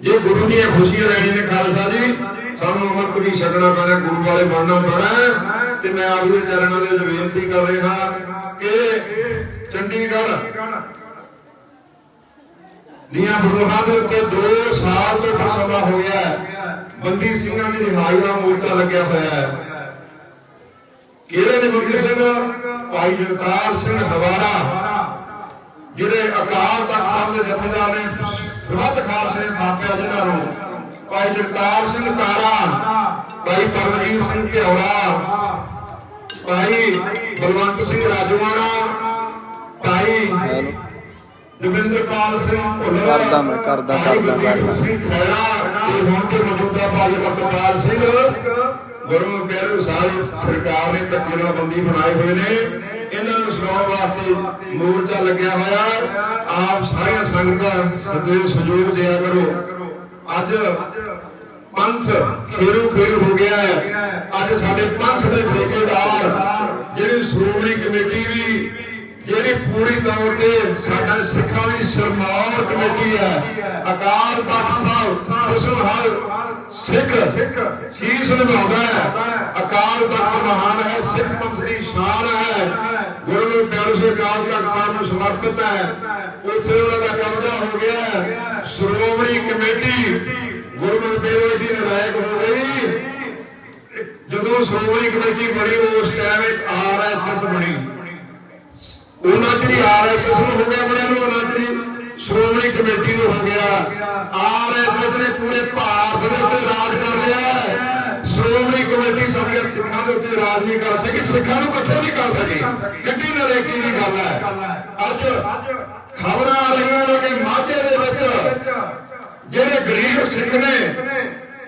ਜੇ ਗੁਰੂ ਦੀਆਂ ਖੁਸ਼ੀਆਂ ਲੈਣੀਆਂ ਨੇ ਖਾਲਸਾ ਜੀ, ਸਾਨੂੰ ਅਮਰਤ ਵੀ ਛਕਣਾ ਪੈਣਾ, ਗੁਰੂ ਵਾਲੇ ਬਣਨਾ ਪੈਣਾ ਤੇ ਮੈਂ ਆਪ ਦੇ ਚਰਨਾਂ ਦੇ ਵਿੱਚ ਬੇਨਤੀ ਕਰ ਰਿਹਾ ਕਿ ਚੰਡੀਗੜ੍ਹ ਦੀਆਂ ਬਰੂਹਾਂ ਦੇ ਉੱਤੇ 2 ਸਾਲ ਤੋਂ ਉੱਪਰ ਸਮਾਂ ਹੋ ਗਿਆ ਬੰਦੀ ਸਿੰਘਾਂ ਦੀ ਰਿਹਾਈ ਦਾ ਮੋਰਚਾ ਲੱਗਿਆ ਹੋਇਆ ਹੈ। ਕਿਹੜੇ ਨੇ ਬੰਦੀ ਸਿੰਘ? ਭਾਈ ਜਗਤਾਰ ਸਿੰਘ ਹਵਾਰਾ, ਜਿਹੜੇ ਅਕਾਲ ਤਖਤ ਸਾਹਿਬ ਦੇ ਜਥੇਦਾਰ ਨੇ। ਪ੍ਰਬੰਧ ਖਾਲਸੇ ਨੇ ਥਾਪਿਆ ਜਿਨ੍ਹਾਂ ਨੂੰ ਭਾਈ ਜਗਤਾਰ ਸਿੰਘ ਕਾਰਾ ਭਾਈ ਪਰਮਜੀਤ ਸਿੰਘ ਘਿਓਰਾ ਭਾਈ ਬਲਵੰਤ ਸਿੰਘ ਰਾਜਵਾਨਾ ਭਾਈ ਦਵਿੰਦਰਪਾਲ ਸਿੰਘ ਭੁੱਲਰ ਕਰਦਾ ਮੈਂ, ਕਰਦਾ, ਕਰਦਾ। ਸਿੰਘ ਖੈਰਾ ਤੇ ਹੁਣ ਤੇ ਮੌਜੂਦਾ ਭਾਈ ਅਮਰਪਾਲ ਸਿੰਘ ਗੁਰੂ ਪਿਆਰੇ ਸਾਰੀ ਸਰਕਾਰ ਨੇ ਨਾਲ ਬੰਦੀ ਬਣਾਏ ਹੋਏ ਨੇ ਇਹਨਾਂ ਨੂੰ ਸੁਣਾਉਣ ਵਾਸਤੇ ਮੋਰਚਾ ਲੱਗਿਆ ਹੋਇਆ। ਆਪ ਸਾਰੀਆਂ ਸੰਗਤਾਂ ਦੇ ਸਹਿਯੋਗ ਦਿਆ ਕਰੋ। ਅੱਜ ਪੰਥ ਖੇਰੂ ਖੇਰੂ ਹੋ ਗਿਆ ਹੈ। ਅੱਜ ਸਾਡੇ ਪੰਥ ਦੇ ਠੇਕੇਦਾਰ, ਜਿਹੜੀ ਸ਼੍ਰੋਮਣੀ ਕਮੇਟੀ ਵੀ ਪੂਰੀ ਤੌਰ ਤੇ ਸਾਡਾ ਸਿੱਖਾਂ ਦੀ ਸਰਮਾਉ ਕਮੇਟੀ ਹੈ। ਅਕਾਲ ਤਖਤ ਸਾਹਿਬ ਉਸ ਨੂੰ ਹਰ ਸਿੱਖ ਸ਼ੀਸ਼ ਨਿਭਾਉਂਦਾ ਹੈ। ਅਕਾਲ ਤਖਤ ਮਹਾਨ ਹੈ, ਸਿੱਖ ਪੰਥ ਦੀ ਸ਼ਾਨ ਹੈ। ਗੁਰੂ ਨੂੰ ਪਿਆਰੇ ਸੇ ਅਕਾਲ ਤਖਤ ਸਾਹਿਬ ਨੂੰ ਸਮਰਪਿਤ ਹੈ। ਉੱਥੇ ਉਹਨਾਂ ਦਾ ਕਬਜ਼ਾ ਹੋ ਗਿਆ ਹੈ। ਸ਼੍ਰੋਮਣੀ ਕਮੇਟੀ ਗੁਰੂ ਨਾਨਕ ਦੇਵ ਜੀ ਨਲਾਇਕ ਹੋ ਗਈ। ਜਦੋਂ ਸ਼੍ਰੋਮਣੀ ਕਮੇਟੀ ਬਣੀ, ਉਸ ਟਾਈਮ ਇੱਕ ਆਰਐਸਐਸ ਬਣੀ। ਉਹਨਾਂ ਜਿਹੜੀ ਆਰਐਸਐਸ ਨੂੰ ਹੋ ਗਿਆ ਬਣਿਆ ਨੂੰ ਉਹਨਾਂ ਜਿਹੜੀ ਸ਼੍ਰੋਮਣੀ ਕਮੇਟੀ ਨੂੰ ਹੋ ਗਿਆ। ਆਰਐਸਐਸ ਨੇ ਪੂਰੇ ਭਾਰਤ ਦੇ ਉੱਤੇ ਰਾਜ ਕਰ ਲਿਆ ਸ਼੍ਰੋਮਣੀ ਕਮੇਟੀ ਸਾਡੇ ਸਿੱਖਾਂ ਦੇ ਉੱਤੇ ਰਾਜ ਨਹੀਂ ਕਰ ਸਕੀ, ਸਿੱਖਾਂ ਨੂੰ ਇਕੱਠੇ ਨਹੀਂ ਕਰ ਸਕੀ। ਕਿੱਡੀ ਨਰੇਕੀ ਦੀ ਗੱਲ ਹੈ। ਅੱਜ ਖਬਰਾਂ ਆ ਰਹੀਆਂ ਨੇ ਕਿ ਮਾਝੇ ਦੇ ਵਿੱਚ ਜਿਹੜੇ ਗਰੀਬ ਸਿੱਖ ਨੇ,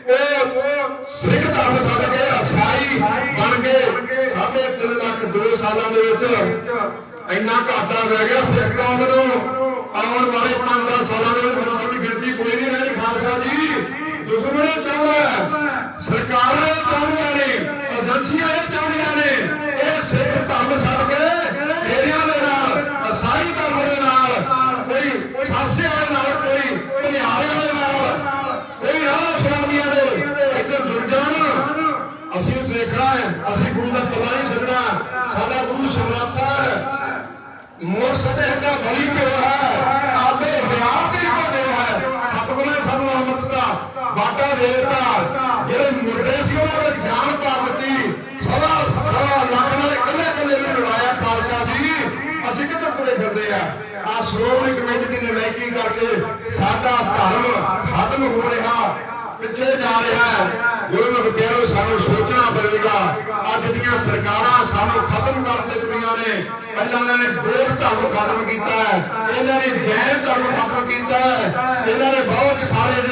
ਉਹ ਸਿੱਖ ਧਰਮ ਸੱਦ ਕੇ ਅਸਾਈ ਬਣ ਕੇ ਸਾਢੇ ਤਿੰਨ ਲੱਖ ਦੋ ਸਾਲਾਂ ਦੇ ਵਿੱਚ ਇੰਨਾ ਘਾਟਾ ਰਹਿ ਗਿਆ ਸਿੱਖ ਕੌਮ ਨੂੰ ਆਉਣ ਵਾਲੇ 5-10 ਸਾਲਾਂ ਦੇ ਵਿੱਚ ਸਾਡੀ ਗਿਣਤੀ ਕੋਈ ਨਹੀਂ ਰਹਿਣੀ ਖਾਲਸਾ ਜੀ। ਦੁਸ਼ਮਣ ਚਾਹੁੰਦਾ ਹੈ, ਸਰਕਾਰਾਂ ਸਦੇ ਦਾ ਬਲੀ ਪਿਓ ਹੈ। ਆਪੇ ਵਿਆਹ ਤੇ ਕੋ ਹੈ। ਸਤਿਗੁਰੂ ਨੇ ਸਾਨੂੰ ਅਮਰਤ ਦਾ ਬਾਟਾ ਦੇ ਦਿੱਤਾ। ਜਿਹੜੇ ਮੁੰਡੇ ਸੀ, ਉਹਨਾਂ ਨੇ ਜਾਨ ਪਾ ਦਿੱਤੀ। ਸਵਾ ਸਵਾ ਲੱਖ ਨਾਲ ਇਕੱਲੇ ਇਕੱਲੇ ਨੂੰ ਲੜਾਇਆ ਖਾਲਸਾ ਜੀ। ਅਸੀਂ ਕਿੱਧਰ ਤੁਰੇ ਫਿਰਦੇ ਆ? ਆ ਸ਼੍ਰੋਮਣੀ ਕਮੇਟੀ ਦੀ ਨਲਾਇਕੀ ਕਰਕੇ ਸਾਡਾ ਧਰਮ ਖਤਮ ਹੋ ਰਿਹਾ, ਪਿੱਛੇ ਜਾ ਰਿਹਾ ਹੈ। ਗੁਰੂ ਨਾਨਕ ਪਿਆਰੋ ਸਾਨੂੰ ਸੋਚਣਾ ਪਵੇਗਾ। ਅੱਜ ਦੀਆਂ ਸਰਕਾਰਾਂ ਸਾਨੂੰ ਖਤਮ ਕਰ ਦਿੱਤੀਆਂ ਨੇ। ਪਹਿਲਾਂ ਇਹਨਾਂ ਨੇ ਬੋਧ ਧਰਮ ਖਤਮ ਕੀਤਾ ਹੈ। ਇਹਨਾਂ ਨੇ ਜੈਨ ਧਰਮ ਖਤਮ ਕੀਤਾ ਹੈ। ਇਹਨਾਂ ਨੇ ਬਹੁਤ ਸਾਰੇ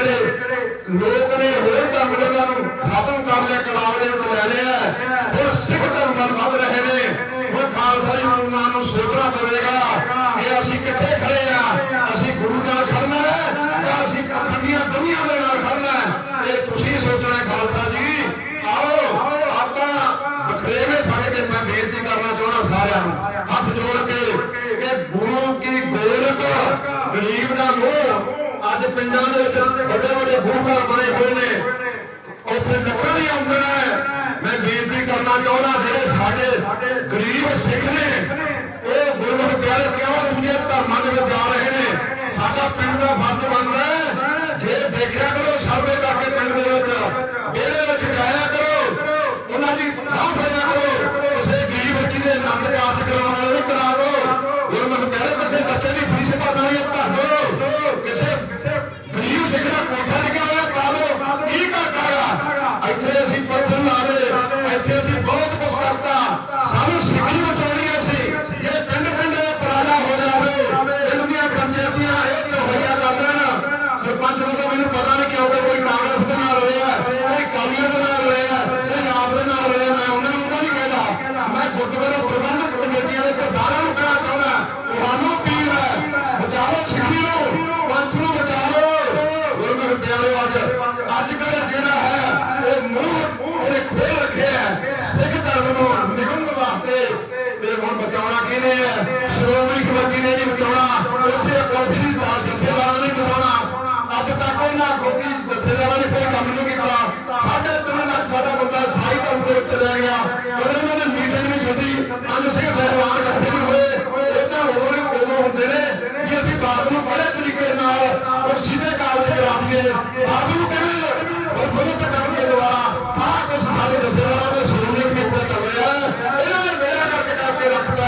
ਲਈਏ ਕਹਿੰਦੇ ਉਹ ਬਹੁਤ ਕਰਕੇ ਦੁਆਰਾ ਆਹ ਕੁਛ ਸਾਡੇ ਜਥੇਦਾਰਾਂ ਦੇ ਸ਼੍ਰੋਮਣੀ ਕਮੇਟੀ ਦਾ ਰਿਹਾ ਇਹਨਾਂ ਨੇ ਮੇਰਾ ਕਰਕੇ ਕਰਕੇ ਰੱਖਦਾ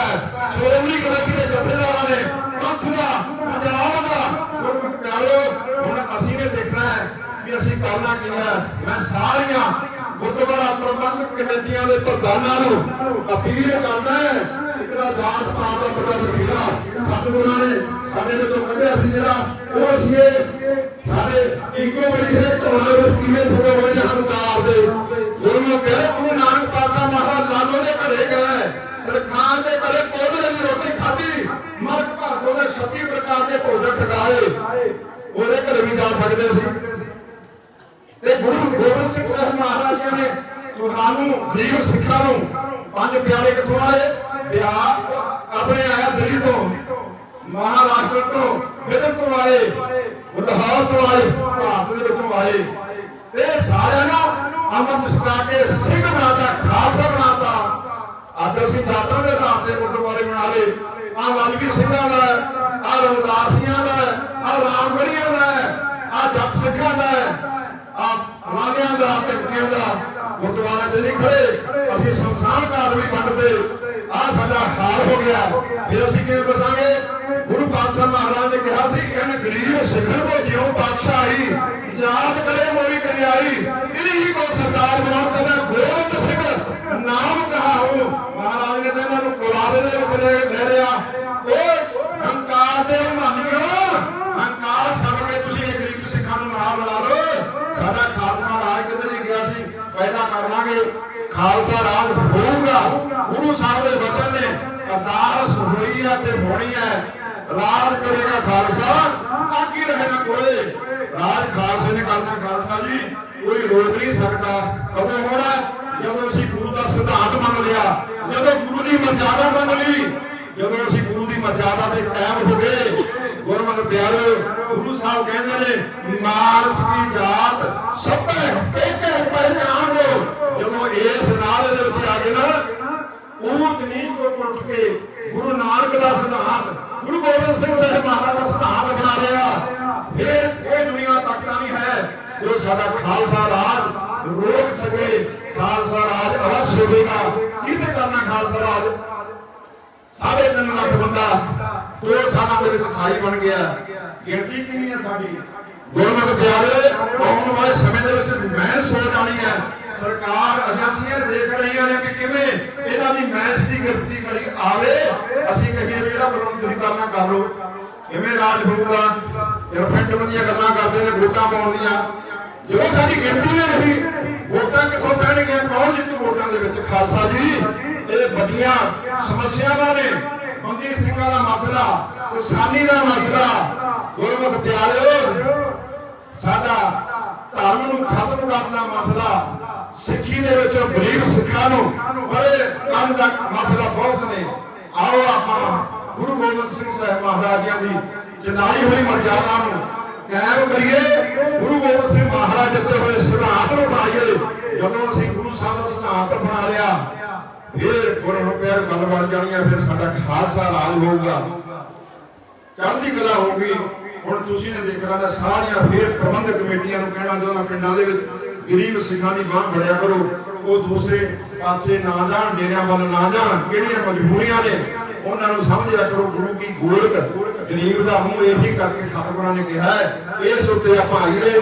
ਸ਼੍ਰੋਮਣੀ ਕਮੇਟੀ ਦੇ ਜਥੇਦਾਰਾਂ ਨੇ ਪੰਥ ਦਾ। ਪੰਜਾਬ ਦਾ ਗੁਰਮੁਖ ਪਿਆਰੋ ਹੁਣ ਅਸੀਂ ਨੇ ਦੇਖਣਾ ਹੈ ਵੀ ਅਸੀਂ ਕਰਨਾ ਕੀ ਹੈ। ਮੈਂ ਸਾਰੀਆਂ ਗੁਰਦੁਆਰਾ ਪ੍ਰਬੰਧਕ ਕਮੇਟੀਆਂ ਦੇ ਪ੍ਰਧਾਨਾਂ ਨੂੰ ਅਪੀਲ ਕਰਨਾ ਹੈ ਦਾ ਜਾਤ ਪਾਤ ਦਾ ਬੜਾ ਜ਼ਖੀਰਾ ਸਤਿਗੁਰਾਂ ਨੇ ਸਾਡੇ ਵਿੱਚੋਂ ਕੱਢਿਆ ਸੀ ਜਿਹੜਾ, ਉਹ ਅਸੀਂ ਸਾਡੇ ਈਗੋ ਬੜੀ ਹੈ ਕੋਲੇ ਵਿੱਚ ਕਿਵੇਂ ਥੋੜੇ ਹੋਏ ਨੇ ਹੰਕਾਰ ਦੇ? ਗੁਰੂ ਕਹਿੰਦੇ ਗੁਰੂ ਨਾਨਕ ਪਾਤਸ਼ਾਹ ਮਹਾਰਾਜ ਲਾਲੋ ਦੇ ਘਰੇ ਗਏ। ਤਰਖਾਨ ਦੇ ਘਰੇ ਕੋਲੇ ਦੀ ਰੋਟੀ ਖਾਧੀ। ਮਰਕ ਭਾਗੋ ਦੇ 36 ਪ੍ਰਕਾਰ ਦੇ ਭੋਜਨ ਟਿਕਾਏ ਉਹਦੇ ਘਰੇ ਵੀ ਜਾ ਸਕਦੇ ਸੀ। ਤੇ ਗੁਰੂ ਗੋਬਿੰਦ ਸਿੰਘ ਸਾਹਿਬ ਮਹਾਰਾਜ ਜੀ ਨੇ ਤੁਹਾਨੂੰ ਗਰੀਬ ਸਿੱਖਾਂ ਨੂੰ ਪੰਜ ਪਿਆਰੇ ਕਿੱਥੋਂ ਆਏ ਬਿਹਾਰ ਆਪਣੇ ਆਇਆ ਦਿੱਲੀ ਤੋਂ, ਮਹਾਰਾਸ਼ਟਰ ਤੋਂ ਵਿਦਰ ਤੋਂ ਆਏ ਗੁਰਦਾਸ ਤੋਂ ਆਏ, ਭਾਰਤ ਦੇ ਵਿੱਚੋਂ ਆਏ। ਤੇ ਸਾਰਿਆਂ ਨੂੰ ਅੰਮ੍ਰਿਤ ਛਕਾ ਕੇ ਸਿੰਘ ਬਣਾਤਾ, ਖਾਲਸਾ ਬਣਾਤਾ। ਅੱਜ ਅਸੀਂ ਜਾਤਾਂ ਦੇ ਆਧਾਰ ਤੇ ਗੁਰਦੁਆਰੇ ਬਣਾ ਲਏ। ਆ ਵਾਲਮੀ ਸਿੰਘਾਂ ਦਾ ਆ ਰਮਦਾਸੀਆਂ ਦਾ ਆ ਰਾਮਗੜੀਆਂ ਦਾ ਆ ਜੱਟ ਸਿੱਖਾਂ ਦਾ ਆ ਰਾਮਿਆਂ ਦਾ ਟਿੱਕਿਆਂ ਦਾ ਗੁਰਦੁਆਰਾ ਦੇ ਨਹੀਂ ਖੜੇ। ਅਸੀਂ ਸੰਸਾਨ ਘਾਟ ਵੀ ਵੰਡਦੇ। ਆ ਸਾਡਾ ਹਾਲ ਹੋ ਗਿਆ। ਫਿਰ ਅਸੀਂ ਕਿਵੇਂ ਬਸਾਂਗੇ? ਸਰਦਾਰ ਬਣਾਉ ਕਹਿੰਦਾ ਗੋਬਿੰਦ ਸਿੰਘ ਨਾਮ ਕਹਾਉ ਮਹਾਰਾਜ ਨੇ ਇਹਨਾਂ ਨੂੰ ਕੁਲਾਵੇ ਦੇ ਵਿੱਚ ਲੈ ਲੈ ਲਿਆ। ਓਏ, ਹੰਕਾਰ ਦੇ ਮਾਨਿਓ ਹੰਕਾਰ ਛੱਡ ਕੇ ਤੁਸੀਂ ਇਹ ਗਰੀਬ ਸਿੱਖਾਂ ਨੂੰ ਨਾਲ ਲਾ ਲਓ। ਸਾਡਾ ਖਾਲਸਾ ਰਾਜ ਕਿਤੇ ਨਹੀਂ ਗਿਆ ਸੀ? ਪੈਦਾ ਕਰ ਲਾਂਗੇ। ਖਾਲਸਾ ਰਾਜ ਹੋਊਗਾ। ਗੁਰੂ ਸਾਹਿਬ ਦੇ ਵਚਨ ਨੇ ਅਰਦਾਸ ਹੋਈ ਹੈ ਤੇ ਹੋਣੀ ਹੈ ਰਾਜ ਕਰੇਗਾ ਖਾਲਸਾ। ਬਾਕੀ ਰਹੇਗਾ ਕੋਲੇ। ਰਾਜ ਖਾਲਸੇ ਨੇ ਕਰਨਾ ਖਾਲਸਾ ਜੀ ਕੋਈ ਰੋਕ ਨਹੀਂ ਸਕਦਾ। ਕਦੋਂ ਹੋਣਾ? ਜਦੋਂ ਅਸੀਂ ਗੁਰੂ ਦਾ ਸਿਧਾਂਤ ਮੰਨ ਲਿਆ, ਜਦੋਂ ਗੁਰੂ ਦੀ ਮਰਜ਼ਾਦਾ ਮੰਨ ਲਈ, ਜਦੋਂ ਅਸੀਂ ਗੁਰੂ ਦੀ ਮਰਜ਼ਾਦਾ ਤੇ ਕਾਇਮ ਹੋ ਗਏ। ਗੁਰਮਤਿ ਪਿਆਰੇ ਗੁਰੂ ਸਾਹਿਬ ਕਹਿੰਦੇ ਨੇ ਮਾਨਸ ਕੀ ਜਾਤ ਰਾਜ ਕਿਤੇ ਕਰਨਾ ਖਾਲਸਾ ਰਾਜ? ਸਾਢੇ ਤਿੰਨ ਲੱਖ ਬੰਦਾ ਦੋ ਸਾਲਾਂ ਦੇ ਵਿੱਚ ਸਾਈ ਬਣ ਗਿਆ। ਗਿਣਤੀ ਕਿੰਨੀ ਹੈ ਸਾਡੀ? ਗੁਰਮਤਿ ਪਿਆਰੇ, ਆਉਣ ਵਾਲੇ ਸਮੇਂ ਦੇ ਵਿੱਚ ਮੈਂ ਸੋਚ ਆਣੀ ਹੈ, ਸਰਕਾਰ ਏਜੰਸੀਆਂ ਦੇਖ ਰਹੀਆਂ ਨੇ ਕਿ ਕਿਵੇਂ ਇਹਨਾਂ ਦੀ ਮੈਚ ਦੀ ਗਿਣਤੀ ਕਰੀ ਆਵੇ। ਅਸੀਂ ਕਹੀਏ ਵੀ ਜਿਹੜਾ ਬਲੋਂ ਤੁਸੀਂ ਕਰਨਾ, ਕਰ ਲਓ। ਕਿਵੇਂ ਰਾਜ ਹੋਊਗਾ? ਰਿਫਰੈਂਡਮ ਦੀਆਂ ਗੱਲਾਂ ਕਰਦੇ ਨੇ, ਵੋਟਾਂ ਪਾਉਣ ਦੀਆਂ। ਜਦੋਂ ਸਾਡੀ ਗਿਣਤੀ ਨੇ ਨਹੀਂ ਵੋਟਾਂ ਕਿੱਥੋਂ ਪੈਣਗੀਆਂ? ਕੌਣ ਜਿੱਤੂ ਵੋਟਾਂ ਦੇ ਵਿੱਚ? ਖਾਲਸਾ ਜੀ, ਇਹ ਵੱਡੀਆਂ ਸਮੱਸਿਆਵਾਂ ਨੇ। ਬੰਦੀ ਸਿੰਘਾਂ ਦਾ ਮਸਲਾ, ਕਿਸਾਨੀ ਦਾ ਮਸਲਾ। ਗੁਰਮੁਖ ਪਿਆਰਿਓ, ਸਾਡਾ ਧਰਮ ਨੂੰ ਖਤਮ ਕਰਨ ਦਾ ਮਸਲਾ, ਸਿੱਖੀ ਦੇ ਵਿੱਚ ਗਰੀਬ ਸਿੱਖਾਂ ਨੂੰ ਬੜੇ ਕੰਮ ਦਾ ਮਸਲਾ ਬਹੁਤ ਨੇ। ਆਓ ਆਪਾਂ ਗੁਰੂ ਗੋਬਿੰਦ ਸਿੰਘ ਸਾਹਿਬ ਮਹਾਰਾਜਾਂ ਦੀ ਜਨਾਈ ਹੋਈ ਮਰਜ਼ਾਦਾ ਨੂੰ ਕਾਇਮ ਕਰੀਏ। ਗੁਰੂ ਗੋਬਿੰਦ ਸਿੰਘ ਮਹਾਰਾਜ ਦਿੱਤੇ ਹੋਏ ਸਿਧਾਂਤ ਨੂੰ ਬਣਾਈਏ ਜਦੋਂ ਅਸੀਂ ਗੁਰੂ ਸਾਹਿਬ ਦਾ ਸਿਧਾਂਤ ਬਣਾ ਲਿਆ, ਫਿਰ ਗੁਰੂ ਪਿਆਰ ਗੱਲ ਬਣ ਜਾਣੀਆਂ ਫਿਰ ਸਾਡਾ ਖਾਲਸਾ ਰਾਜ ਹੋਊਗਾ। ਚੜ੍ਹਦੀ ਕਲਾ ਹੋਊਗੀ। ਹੁਣ ਤੁਸੀਂ ਨੇ ਦੇਖਣਾ ਤਾਂ ਸਾਰੀਆਂ ਫੇਰ ਪ੍ਰਬੰਧਕ ਕਮੇਟੀਆਂ ਨੂੰ ਕਹਿਣਾ ਚਾਹੁੰਦਾ ਪਿੰਡਾਂ ਦੇ ਵਿੱਚ ਗਰੀਬ ਸਿੱਖਾਂ ਦੀ ਬਾਹ ਫੜਿਆ ਕਰੋ। ਉਹ ਦੂਸਰੇ ਪਾਸੇ ਨਾ ਜਾਣ, ਡੇਰਿਆਂ ਵੱਲ ਨਾ ਜਾਣ, ਕਿਹੜੀਆਂ ਮਜਬੂਰੀਆਂ ਨੇ? ਉਹਨਾਂ ਨੂੰ ਸਮਝਿਆ ਕਰੋ ਗੁਰੂ ਕੀ ਗੋਲਕ, ਗਰੀਬ ਦਾ ਮੂੰਹ ਇਹੀ ਕਰਕੇ ਸਤਿਗੁਰਾਂ ਨੇ ਕਿਹਾ ਹੈ। ਇਸ ਉੱਤੇ ਆਪਾਂ ਅਗਲੇ